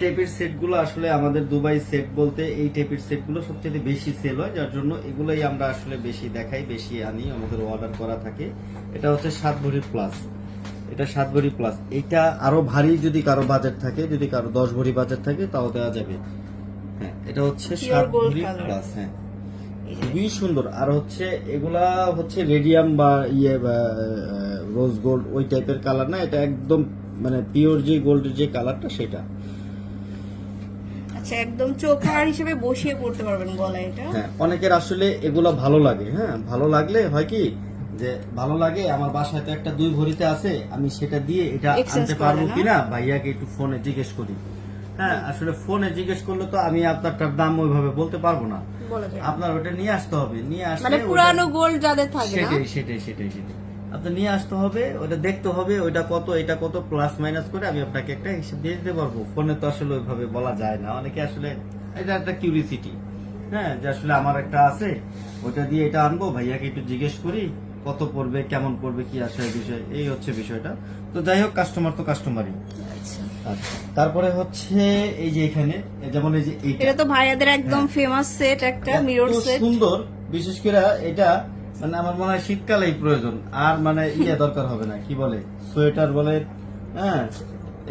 টাইপের সেটগুলো আসলে আমাদের দুবাই সেট বলতে এই টাইপের সেটগুলো সবচেয়ে বেশি সেল হয় যার জন্য এগুলোই আমরা আসলে বেশি দেখাই বেশি আনি আমাদের অর্ডার করা থাকে। এটা হচ্ছে সাত ভরি প্লাস এটা সাত ভরি প্লাস এটা আরও ভারী যদি কারও বাজেট থাকে যদি কারও দশ ভরি বাজেট থাকে তাও দেওয়া যাবে। হ্যাঁ এটা হচ্ছে সাত ভরি প্লাস হ্যাঁ। খুবই সুন্দর। আর হচ্ছে এগুলা হচ্ছে রেডিয়াম বা ইয়ে রোজ গোল্ড ওই টাইপের কালার না এটা একদম মানে পিওর যে গোল্ডের যে কালারটা সেটা। আচ্ছা একদম হিসেবে বসিয়ে পড়তে পারবেন গলায় এটা। হ্যাঁ অনেকের আসলে এগুলো ভালো লাগে হ্যাঁ ভালো লাগলে হয় কি যে ভালো লাগে আমার বাসায় তো একটা দুই ভরিতে আছে আমি সেটা দিয়ে এটা আনতে পারব? কিনা? ভাইয়াকে একটু ফোনে জিজ্ঞেস করি। হ্যাঁ আসলে ফোনে জিজ্ঞেস করলে তো আমি আপনারটার দাম ওইভাবে বলতে পারব না। আপনার ওটা নিয়ে আসতে হবে নিয়ে আসলে মানে পুরানো গোল্ড যাদের থাকে সেটাই সেটাই সেটাই সেটাই। আপনি নিয়ে আসতে হবে ওটা দেখতে হবে ওইটা কত এটা কত প্লাস মাইনাস করে আমি আপনাকে একটা হিসাব দিয়ে দিতে পারব। ফোনে তো আসলে ওইভাবে বলা যায় না। অনেকে আসলে এটা একটা কিউরিসিটি হ্যাঁ যে আসলে আমার একটা আছে ওটা দিয়ে এটা আনব ভাইয়াকে একটু জিজ্ঞেস করি কত পড়বে কেমন পড়বে কি আসে বিষয় এই হচ্ছে বিষয়টা। তো যাই হোক কাস্টমার তো কাস্টমারই আচ্ছা। আচ্ছা তারপরে হচ্ছে এই যে এখানে যেমন এই যে এটা তো ভাইয়াদের একদম ফেমাস সেট একটা মিরর সেট সুন্দর বিশেষ করে এটা মানে আমার মনে হয় শীতকালেই প্রয়োজন। আর মানে ইয়ে দরকার হবে না কি বলে? সোয়েটার বলে হ্যাঁ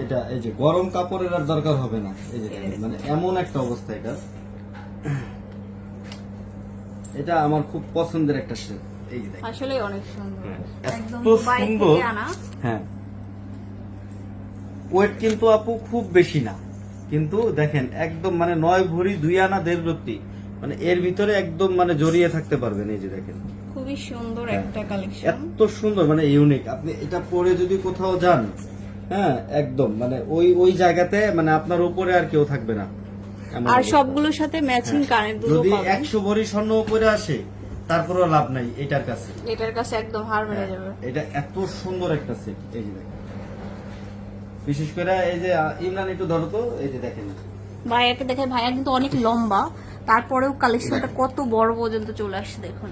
এটা এই যে গরম কাপড়ের আর দরকার হবে না। এই যে মানে এমন একটা অবস্থা এটা। এটা আমার খুব পছন্দের একটা শেপ এই যে আসলে অনেক সুন্দর। একদম সুন্দর। হ্যাঁ। ওয়েট কিন্তু আপু খুব বেশি না। কিন্তু দেখেন একদম মানে নয় ভরি দুই আনা দেড় মানে এর ভিতরে একদম মানে জড়িয়ে থাকতে পারবেন এই যে দেখেন। খুবই সুন্দর হ্যাঁ। একটা কালেকশন এত সুন্দর মানে ইউনিক আপনি এটা পরে যদি কোথাও যান হ্যাঁ একদম মানে ওই ওই জায়গাতে মানে আপনার উপরে আর কেউ থাকবে না। আর সবগুলোর সাথে ম্যাচিং কানের দুলো যদি পাবেন। একশো ভরি স্বর্ণ উপরে আসে তারপরেও লাভ নাই এটার কাছে। এটার কাছে একদম হার মেরে যাবে। এটা এত সুন্দর একটা সেট এই যে দেখেন। বিশেষ করে এই যে ইমরান একটু ধরো তো এই যে দেখেন। ভাইয়াকে দেখে ভাইয়া কিন্তু অনেক লম্বা। তারপরেও কালেকশনটা কত বড় পর্যন্ত চলে আসছে দেখুন।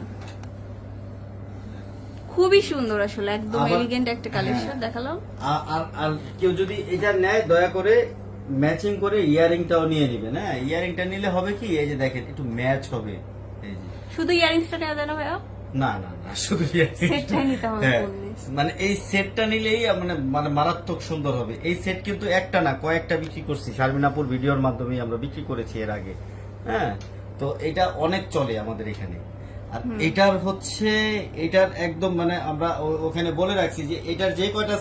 খুবই সুন্দর আসলে একদম এলিগেন্ট একটা কালেকশন হ্যাঁ। দেখালাম। আর- আর কেউ যদি এটা নেয় দয়া করে ম্যাচিং করে ইয়ারিংটাও নিয়ে নেবেন হ্যাঁ? ইয়ারিংটা নিলে হবে কি? এই যে দেখেন একটু ম্যাচ হবে। এই যে। শুধু ইয়ারিংসটা নেওয়া যায় না ভাইয়া? না না না শুধু সেটটাই নিতে হবে হ্যাঁ, মানে এই সেটটা নিলেই মানে মানে মারাত্মক সুন্দর হবে। এই সেট কিন্তু একটা না কয়েকটা বিক্রি করছি। শারমিনাপুর ভিডিওর মাধ্যমে আমরা বিক্রি করেছি এর আগে। হ্যাঁ? তো এটা অনেক চলে আমাদের এখানে। আর এটার হচ্ছে এটার একদম মানে আমরা ওখানে বলে রাখছি যে এটার যে কয়টা